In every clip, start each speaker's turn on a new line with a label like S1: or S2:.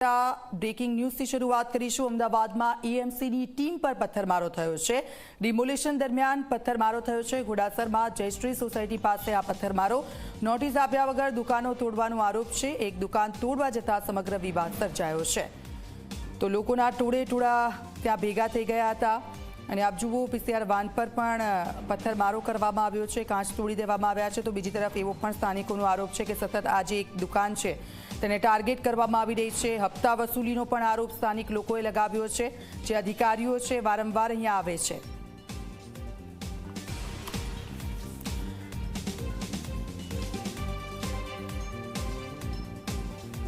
S1: Breaking ન્યૂઝથી શરૂઆત કરીશું. અમદાવાદમાં એએમસીની ટીમ પર પથ્થરમારો થયો છે. ડિમોલિશન દરમિયાન પથ્થરમારો થયો છે. ઘોડાસરમાં જયશ્રી સોસાયટી પાસે આ પથ્થરમારો નોટિસ આપ્યા વગર દુકાનો તોડવાનો આરોપ છે. એક દુકાન તોડવા જતાં સમગ્ર વિવાદ સર્જાયો છે. તો લોકોના ટોળે ટોળા ત્યાં ભેગા થઈ ગયા હતા. અને આપ જુઓ પીસીઆર વાન પર પણ પથ્થરમારો કરવામાં આવ્યો છે. કાંચ તોડી દેવામાં આવ્યા છે. તો બીજી તરફ એવો પણ સ્થાનિકોનો આરોપ છે કે સતત આજે એક દુકાન છે. તેને ટાર્ગેટ કરવામાં આવી રહી છે. હપ્તા વસૂલીનો પણ આરોપ સ્થાનિક લોકોએ લગાવ્યો છે, જે અધિકારીઓ છે વારંવાર અહીંયા આવે છે.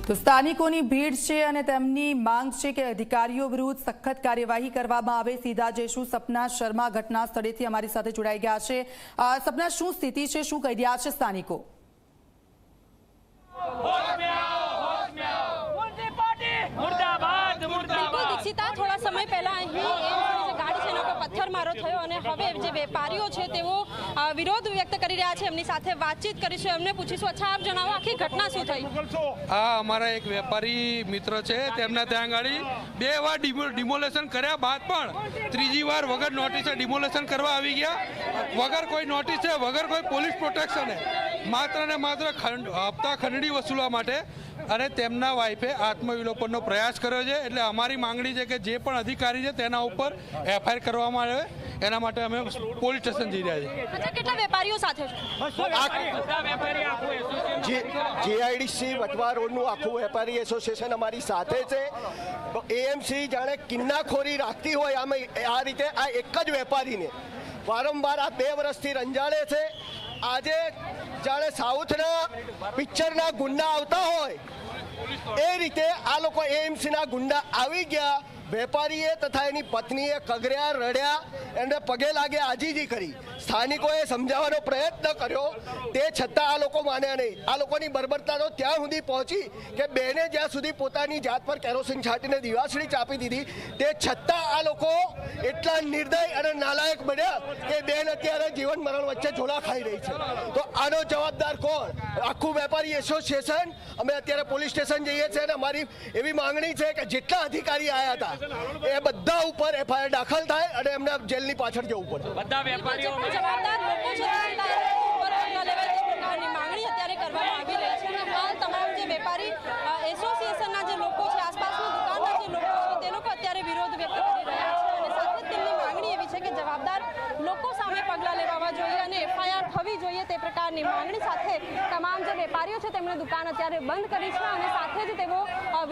S1: તો સ્થાનિકોની ભીડ છે અને તેમની માંગ છે કે અધિકારીઓ વિરુદ્ધ સખત કાર્યવાહી કરવામાં આવે. સીધા જઈશું સપના શર્મા ઘટના સ્થળેથી અમારી સાથે જોડાઈ ગયા છે. સપના, શું સ્થિતિ છે? શું કહી રહ્યા છે સ્થાનિકો
S2: મુર્દાબાદ
S3: બિલકુલ
S2: મુર્દાબાદ
S3: દીક્ષિતા થોડા સમય પહેલા અહીં એમની જે ગાડી છે એના પર પથ્થરમારો થયો અને હવે જે વેપારીઓ છે તેઓ વિરોધ વ્યક્ત કરી રહ્યા છે, એમની સાથે વાતચીત કરીશું એમને પૂછીશું, અચ્છા, આપ જણાવો, આખી ઘટના શું થઈ?
S4: આ અમારા એક વેપારી મિત્ર છે, તેમના ત્યાં આગળ બે વાર ડિમો- ડિમોલેશન કર્યા બાદ પણ ત્રીજી વાર વગર નોટિસે ડિમોલેશન કરવા આવી ગયા. વગર કોઈ નોટિસ, વગર કોઈ પોલીસ પ્રોટેક્શને, માત્ર ને માત્ર હપ્તા ખંડણી વસૂલવા માટે અને તેમના વાઈફે આત્મવિલોપનનો પ્રયાસ કર્યો છે. એટલે અમારી માંગણી છે કે જે પણ અધિકારી છે તેના ઉપર એફઆઈઆર કરવામાં આવે. એના માટે અમે પોલીસ સ્ટેશન જઈ રહ્યા છીએ.
S3: જેઆઈડીસી કેટલા વેપારીઓ સાથે છો?
S2: બધા વેપારી આખું એસોસિએશન
S5: જીઆઈડીસી વટવા રોડનું આખું વેપારી એસોસિએશન અમારી સાથે છે. એએમસી જાણે કિન્નાખોરી રાખતી હોય આમ આ રીતે આ એક જ વેપારીને. વારંવાર આ બે વર્ષથી રંજાડે છે. આજે જાણે સાઉથના પિક્ચરના ગુંડા આવતા હોય એ રીતે આ લોકો એએમસીના ગુંડા આવી ગયા. વેપારીએ તથા એની પત્નીએ કગર્યા, રડ્યા એને પગે લાગે આજીજી કરી. સ્થાનિકોએ સમજાવવાનો પ્રયત્ન કર્યો. તે છતાં આ લોકો માન્યા નહીં. આ લોકોની બર્બરતા તો ત્યાં સુધી પહોંચી કે બેને જ્યાં સુધી પોતાની જાત પર કેરોસીન છાંટીને દિવાસળી ચાપી દીધી, તે છતાં આ લોકો એટલા નિર્દય અને નાલાયક બન્યા કે બેન અત્યારે જીવન મરણ વચ્ચે ઝોલા ખાઈ રહી છે. તો આનો જવાબદાર કોણ? આખું વેપારી એસોસિએશન? અમે અત્યારે પોલીસ સ્ટેશન જઈએ છીએ અને અમારી એવી માંગણી છે કે જેટલા અધિકારી આવ્યા હતા એ બધા ઉપર એફઆઈઆર દાખલ થાય અને એમને જેલની પાછળ જવું પડે.
S2: બધા વેપારીઓ
S3: જવાબદાર લોકો છે માંગણી અત્યારે કરવામાં આવી રહી છે. અને હાલ તમામ જે વેપારી અ, એસોસિએશનના જે લોકો છે આસપાસની દુકાનના જે લોકો છે તે લોકો અત્યારે વિરોધ વ્યક્ત કરી રહ્યા છે અને સાથે જ તેમની માંગણી એવી છે કે જવાબદાર લોકો સામે પગલાં લેવા જોઈએ અને એફઆઈઆર થવી જોઈએ તે પ્રકારની માંગણી સાથે તમામ જે વેપારીઓ છે, તેમણે દુકાન અત્યારે બંધ કરી છે અને સાથે જ તેઓ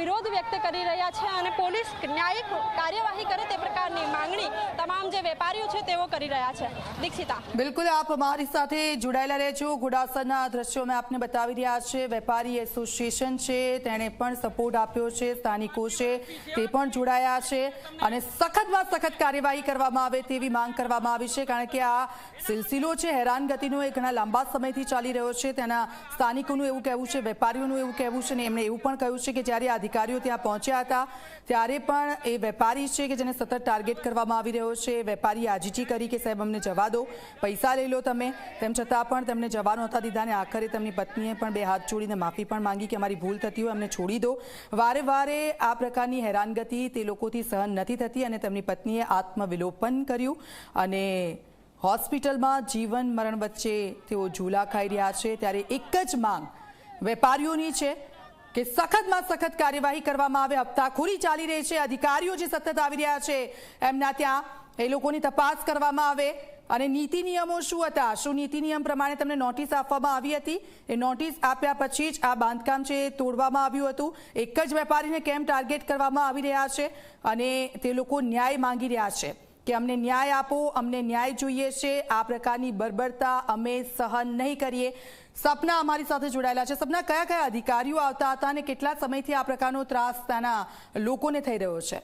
S3: વિરોધ વ્યક્ત કરી રહ્યા છે અને પોલીસ ન્યાયિક કાર્યવાહી કરે તે પ્રકારની માંગણી તમામ જે વેપારીઓ છે, તેઓ કરી રહ્યા છે. દીક્ષિતા.
S1: બિલકુલ, આપ અમારી સાથે જોડાયેલા રહેજો. ઘોડાસરના દ્રશ્યો અમે આપને બતાવી રહ્યા છે વેપારી એસોસિએશન છે, તેણે પણ સપોર્ટ આપ્યો છે, સ્થાનિકો છે, તે પણ જોડાયા છે અને સખતમાં સખત કાર્યવાહી કરવામાં આવે તેવી માંગ કરવામાં આવી છે, કારણ કે આ સિલસિલો છે, હેરાનગતિનો એ ઘણા લાંબા સમયથી ચાલી રહ્યો છે, તેના સ્થાનિકોનું એવું કહેવું છે, વેપારીઓનું એવું કહેવું છે ને એમણે એવું પણ કહ્યું છે કે જ્યારે અધિકારીઓ ત્યાં પહોંચ્યા હતા, ત્યારે પણ એ વેપારી છે કે જેને સતત ટાર્ગેટ કરવામાં આવી રહ્યો છે વેપારી આજીજી કરી કે, સાહેબ, અમને જવા દો, પૈસા લઈ લો તમે. તેમ છતાં પણ તેમને જવા નહોતા દીધા અને આખરે તેમની પત્નીએ પણ બે હાથ જોડીને માફી પણ માંગી કે, અમારી ભૂલ થતી હોય, અમને છોડી દો. વારે વારે આ પ્રકારની હેરાનગતિ તે લોકોથી સહન નથી થતી અને તેમની પત્નીએ આત્મવિલોપન કર્યું અને હોસ્પિટલમાં જીવન મરણ વચ્ચે તેઓ ઝૂલા ખાઈ રહ્યા છે. ત્યારે એક જ માંગ વેપારીઓની છે કે સખતમાં સખત કાર્યવાહી કરવામાં આવે. હપ્તાખોરી ચાલી રહી છે. અધિકારીઓ જે સતત આવી રહ્યા છે, એમના ત્યાં એ લોકોની તપાસ કરવામાં આવે. અને નીતિ નિયમો શું હતા? શું નીતિ નિયમ પ્રમાણે તમને નોટિસ આપવામાં આવી હતી? એ નોટિસ આપ્યા પછી જ આ બાંધકામ છે એ તોડવામાં આવ્યું હતું. એક જ વેપારીને કેમ ટાર્ગેટ કરવામાં આવી રહ્યા છે? અને તે લોકો ન્યાય માંગી રહ્યા છે. કે અમને ન્યાય આપો, અમને ન્યાય જોઈએ છે. આ પ્રકારની બર્બરતા અમે સહન નહીં કરીએ. સપના અમારી સાથે જોડાયેલા છે. સપના કયા કયા અધિકારીઓ આવતા હતા અને કેટલા સમયથી આ પ્રકારનો ત્રાસ ત્યાંના લોકોને થઈ રહ્યો છે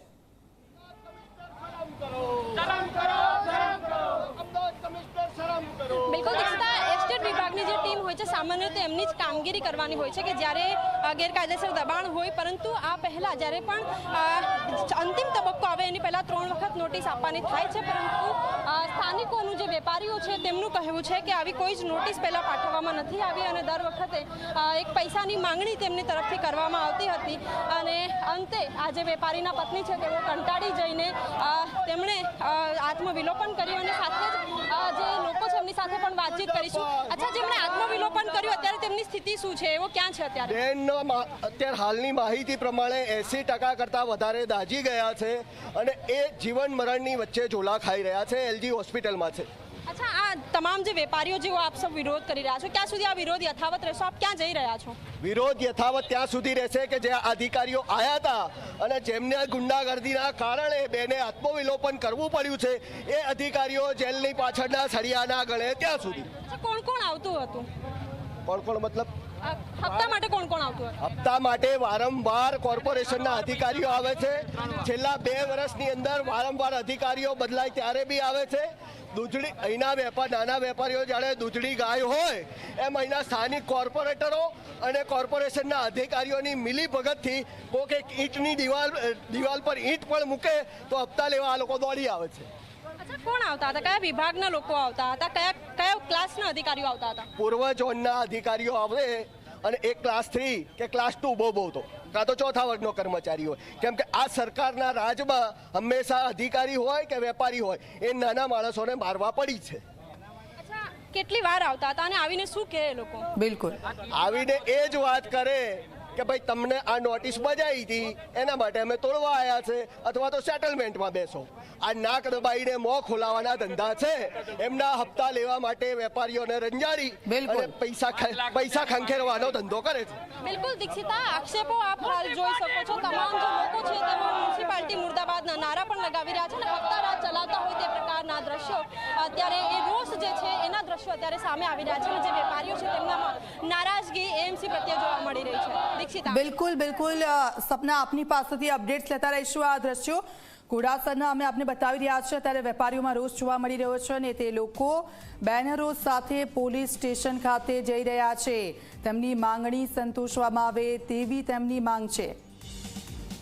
S3: બિલકુલ દીક્ષિતા એસ્ટેટ વિભાગ વિભાગની જે ટીમ હોય છે સામાન્ય રીતે એમની જ કામગીરી કરવાની હોય છે કે જ્યારે ગેરકાયદેસર દબાણ હોય, પરંતુ આ પહેલાં જ્યારે પણ અંતિમ તબક્કો આવે એની પહેલાં ત્રણ વખત નોટિસ આપવાની થાય છે, પરંતુ સ્થાનિકોનું જે વેપારીઓ છે તેમનું કહેવું છે કે આવી કોઈ જ નોટિસ પહેલાં પાઠવવામાં નથી આવી અને દર વખતે એક પૈસાની માંગણી તેમની તરફથી કરવામાં આવતી હતી. અંતે આ જે વેપારીના પત્ની છે, તેઓ કંટાળી જઈને તેમણે આત્મવિલોપન કર્યું અને સાથે જ જે લોકો છે, એમની સાથે પણ વાતચીત કરીશું. અચ્છા, જેમણે આત્મવિલોપન કર્યું, અત્યારે તેમની સ્થિતિ શું છે? એવો ક્યાં છે અત્યારે?
S5: બેનનો અત્યારે હાલની માહિતી પ્રમાણે એસી ટકા કરતાં વધારે દાઝી ગયા છે અને એ જીવન મરણની વચ્ચે ઝોલા ખાઈ રહ્યા છે, એલજી હોસ્પિટલમાં છે.
S3: અચ્છા આ તમામ જે વેપારીઓ જેવો આપ સૌ વિરોધ કરી રહ્યા છો. ક્યાં સુધી આ વિરોધ યથાવત રહેશો? આપ ક્યાં જઈ રહ્યા છો?
S5: વિરોધ યથાવત ત્યાં સુધી રહેશે કે જે અધિકારીઓ આવ્યા હતા અને જેમને ગુંડાગર્દીના કારણે બેને આત્મવિલોપન કરવું પડ્યું છે એ અધિકારીઓ જેલની પાછળના સળિયાના ગળે ત્યાં સુધી.
S3: કોણ કોણ આવતું હતું?
S5: કોણ કોણ મતલબ?
S3: હપ્તા માટે કોણ કોણ આવતું હોય?
S5: હપ્તા માટે વારંવાર કોર્પોરેશનના અધિકારીઓ આવે છે. છેલ્લા બે વર્ષની અંદર વારંવાર અધિકારીઓ બદલાય ત્યારે બી આવે છે. દૂધડી અહીંના વેપાર નાના વેપારીઓ જાણે દૂધડી ગાય હોય એમ અહીંના સ્થાનિક કોર્પોરેટરો અને કોર્પોરેશનના અધિકારીઓની મિલી ભગતથી કોક એક ઈંટની દિવાલ દિવાલ પર ઈંટ પણ મૂકે તો હપ્તા લેવા આ લોકો દોડી આવે છે.
S3: કોણ આવતા હતા? કયા વિભાગના લોકો આવતા હતા? કયા ક્લાસના અધિકારીઓ આવતા હતા.
S5: પૂર્વ ઝોનના અધિકારીઓ આવે અને એક ક્લાસ થ્રી કે ક્લાસ ટુ બહુ બહુ તો. કાં તો ચોથા વર્ગનો કર્મચારી હોય. કેમ કે આ સરકારના રાજમાં હંમેશા અધિકારી હોય કે વેપારી હોય એ નાના માણસોને મારવા પડી છે.
S3: કેટલી વાર આવતા હતા અને આવીને શું કહે લોકો?
S1: બિલકુલ.
S5: આવીને એ જ વાત કરે કે ભાઈ તમને આ નોટિસ બજાવી હતી એના માટે અમે તોડવા આવ્યા છે અથવા તો સેટલમેન્ટમાં બેસો. આ નાક દબાઈને મોં ખોલાવાના ધંધા છે. એમના હપ્તા લેવા માટે વેપારીઓને રંજાડી
S1: બિલકુલ.
S5: અને પૈસા પૈસા ખંખેરવાનો ધંધો કરે છે.
S3: બિલકુલ દીક્ષિતા આક્ષેપો આપ હાલ જોઈ શકો છો. તમામ જે લોકો છે તેઓ મ્યુનિસિપાલિટી મુર્દાબાદના નારા પણ લગાવી રહ્યા છે અને હપ્તા રાજ ચલાવતા હોય તે પ્રકારના અત્યારે એ રોષ જે છે, એના દ્રશ્યો અત્યારે સામે આવી રહ્યા છે અને જે વેપારીઓ છે તેમનામાં નારાજગી એએમસી પ્રત્યે જોવા મળી રહી છે. દીક્ષિતા.
S1: બિલકુલ બિલકુલ. સપના આપની પાસેથી અપડેટ્સ લેતા રહીશું આ દ્રશ્યો. ઘોડાસરના અમે આપને બતાવી રહ્યા છીએ ત્યારે વેપારીઓમાં રોષ જોવા મળી રહ્યો છે અને તે લોકો બેનરો સાથે પોલીસ સ્ટેશન ખાતે જઈ રહ્યા છે. તેમની માંગણી સંતોષવામાં આવે તેવી તેમની માંગ છે.